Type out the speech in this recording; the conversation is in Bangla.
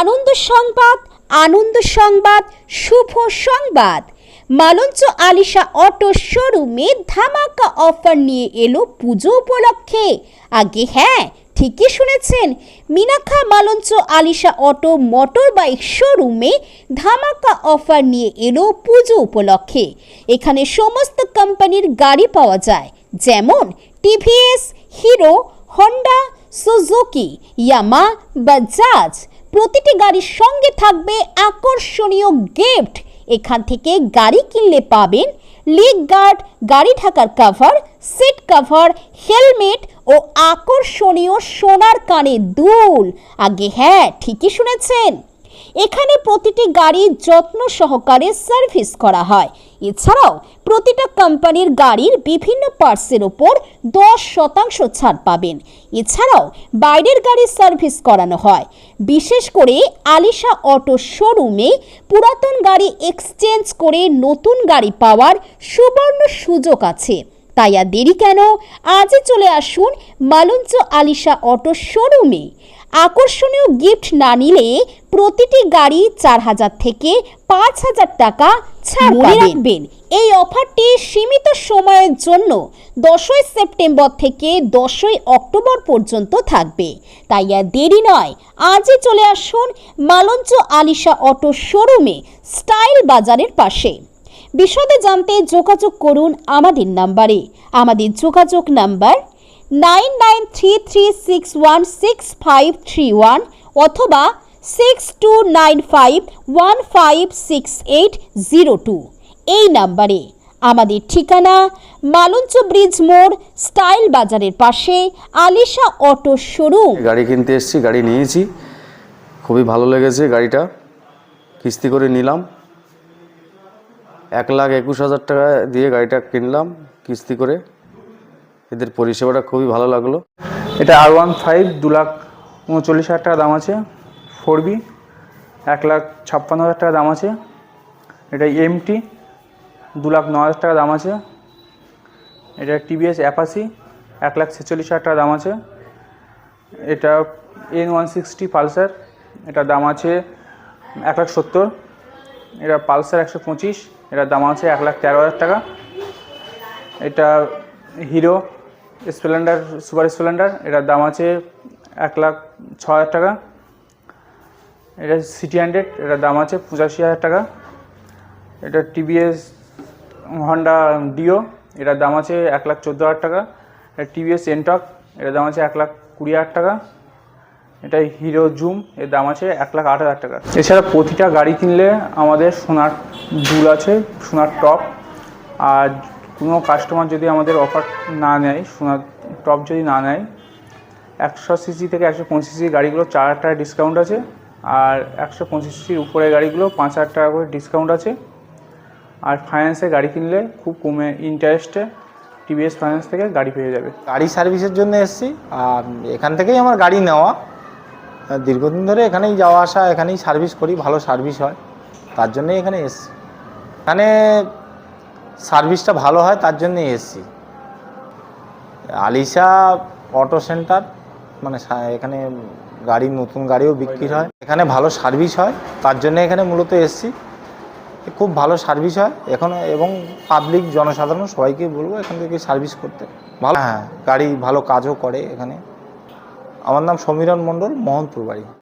আনন্দ সংবাদ আনন্দ সংবাদ, শুভ সংবাদ। মালঞ্চ আলিশা অটো শোরুমে ধামাকা অফার নিয়ে এলো পুজো উপলক্ষে। আগে হ্যাঁ ঠিকই শুনেছেন Minakha Malancha Alisha auto motor bike শোরুমে ধামাকা অফার নিয়ে এলো পুজো উপলক্ষে। এখানে সমস্ত কোম্পানির গাড়ি পাওয়া যায়, যেমন TVS, Hero, Honda, Suzuki, Yamaha, Bajaj প্রতিটি গাড়ির সঙ্গে থাকবে আকর্ষণীয় গিফট এখান থেকে গাড়ি কিনলে পাবেন লিগ গার্ড গাড়ি ঢাকার কাভার সিট কাভার হেলমেট ও আকর্ষণীয় সোনার কানে দুল। আগে হ্যাঁ ঠিকই শুনেছেন। এখানে প্রতিটি গাড়ি যত্ন সহকারে সার্ভিস করা হয়। এছাড়াও প্রতিটা কোম্পানির গাড়ির বিভিন্ন পার্টসের ওপর দশ শতাংশ ছাড় পাবেন। এছাড়াও বাইরের গাড়ির সার্ভিস করানো হয়। বিশেষ করে আলিশা অটো শোরুমে পুরাতন গাড়ি এক্সচেঞ্জ করে নতুন গাড়ি পাওয়ার সুবর্ণ সুযোগ আছে। তাই আর দেরি কেন? আজই চলে আসুন মালঞ্চ আলিশা অটো শোরুমে। আকর্ষণীয় গিফট না নিলে প্রতিটি গাড়ি চার হাজার থেকে পাঁচ হাজার টাকা ছাড় রাখবেন এই অফারটি সীমিত সময়ের জন্য দশই সেপ্টেম্বর থেকে দশই অক্টোবর পর্যন্ত থাকবে। তাই আর দেরি নয় আজই চলে আসুন মালঞ্চ আলিশা অটো শোরুমে স্টাইল বাজারের পাশে। বিশদে জানতে যোগাযোগ করুন আমাদের নাম্বারে। আমাদের যোগাযোগ number nine nine three three six one six five three one অথবা six two nine five one five six eight zero two এই নাম্বারে আমাদের ঠিকানা মালঞ্চ ব্রিজ মোড়, স্টাইল বাজারের পাশে আলিশা অটো শোরুম। গাড়ি কিনতে এসেছি, গাড়ি নিয়েছি। খুবই ভালো লেগেছে গাড়িটা। কিস্তি করে নিলাম। এক লাখ একুশ হাজার টাকা দিয়ে গাড়িটা কিনলাম, কিস্তি করে। এদের পরিষেবাটা খুবই ভালো লাগল। এটা আর ওয়ান ফাইভ দু লাখ উনচল্লিশ হাজার টাকা দাম আছে ফোর বি এক লাখ ছাপ্পান্ন হাজার টাকা দাম আছে, এটা এমটি দু লাখ ন হাজার টাকা দাম আছে, এটা টিভিএস অ্যাপাসি এক লাখ ছেচল্লিশ হাজার টাকা দাম আছে, এটা এন ওয়ান সিক্সটি পালসার এটার দাম আছে এক লাখ সত্তর, এটা পালসার একশো পঁচিশ, এটার দাম আছে এক লাখ তেরো হাজার টাকা, এটা হিরো স্প্লেন্ডার, সুপার স্প্লেন্ডার, এটার দাম আছে এক লাখ ছ হাজার টাকা। এটা সিটি হান্ড্রেড, এটার দাম আছে পঁচাশি হাজার টাকা। এটা টিভিএস হন্ডা ডিও, এটার দাম আছে এক লাখ চোদ্দ হাজার টাকা। এটা টিভিএস এনটক, এটার দাম আছে এক লাখ কুড়ি হাজার টাকা। এটা হিরো জুম, এর দাম আছে এক লাখ আট হাজার টাকা। এছাড়া প্রতিটা গাড়ি কিনলে আমাদের সোনার দুল আছে, সোনার টপ। আর কোনো কাস্টমার যদি আমাদের অফার না নেয়, সোনার টপ যদি না নেয়, একশো সিসি থেকে একশো পঁচিশ সিসি গাড়িগুলো চার হাজার টাকা ডিসকাউন্ট আছে আর একশো পঁচিশ সিসির উপরে গাড়িগুলো পাঁচ হাজার টাকা করে ডিসকাউন্ট আছে। আর ফাইন্যান্সে গাড়ি কিনলে খুব কমে ইন্টারেস্টে টিভিএস ফাইন্যান্স থেকে গাড়ি পেয়ে যাবে। গাড়ি সার্ভিসের জন্য এসেছি। আর এখান থেকেই আমার গাড়ি নেওয়া। দীর্ঘদিন ধরে এখানেই যাওয়া আসা, এখানেই সার্ভিস করি, ভালো সার্ভিস হয়। তার জন্যই এখানে এসেছি। এখানে সার্ভিসটা ভালো হয়, তার জন্যই এসেছি। আলিশা অটো সেন্টার মানে এখানে গাড়ি, নতুন গাড়িও বিক্রি হয়। এখানে ভালো সার্ভিস হয়, তার জন্য এখানে মূলত এসছি। খুব ভালো সার্ভিস হয়, এখন এবং পাবলিক, জনসাধারণ সবাইকে বলব এখান থেকে সার্ভিস করতে। ভালো হ্যাঁ গাড়ি ভালো কাজও করে এখানে। আমার নাম সমীরণ মণ্ডল, মোহনপুর বাড়ি।